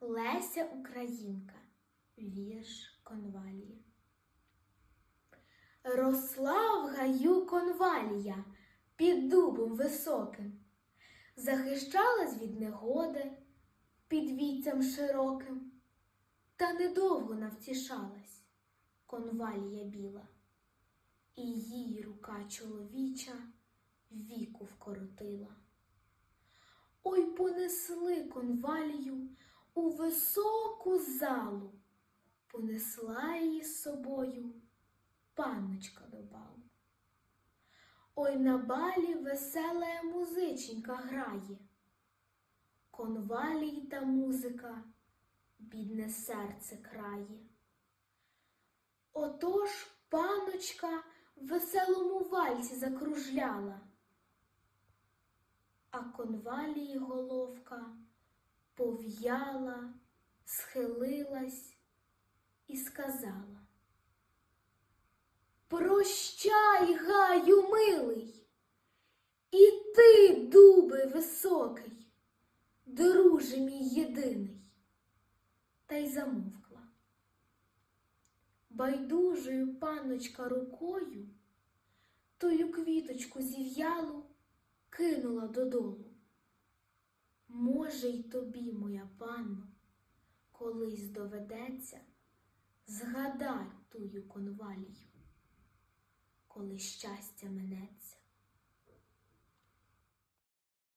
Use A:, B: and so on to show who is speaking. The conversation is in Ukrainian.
A: Леся Українка, вірш конвалії. Росла в гаю конвалія під дубом високим, захищалась від негоди під віцям широким, та недовго навтішалась конвалія біла, і їй рука чоловіча віку вкоротила. Ой понесли конвалію у високу залу, понесла її з собою панночка до балу. Ой на балі весела музиченька грає, конвалій та музика бідне серце крає. Отож паночка в веселому вальсі закружляла, а конвалії головка пов'яла, схилилась і сказала. Прощай, гаю милий, і ти, дубе високий, друже мій єдиний, та й замовкла. Байдужою панночка рукою тою квіточку зів'ялу кинула додолу. Може, й тобі, моя панно, колись доведеться згадай тую конвалію, коли щастя минеться.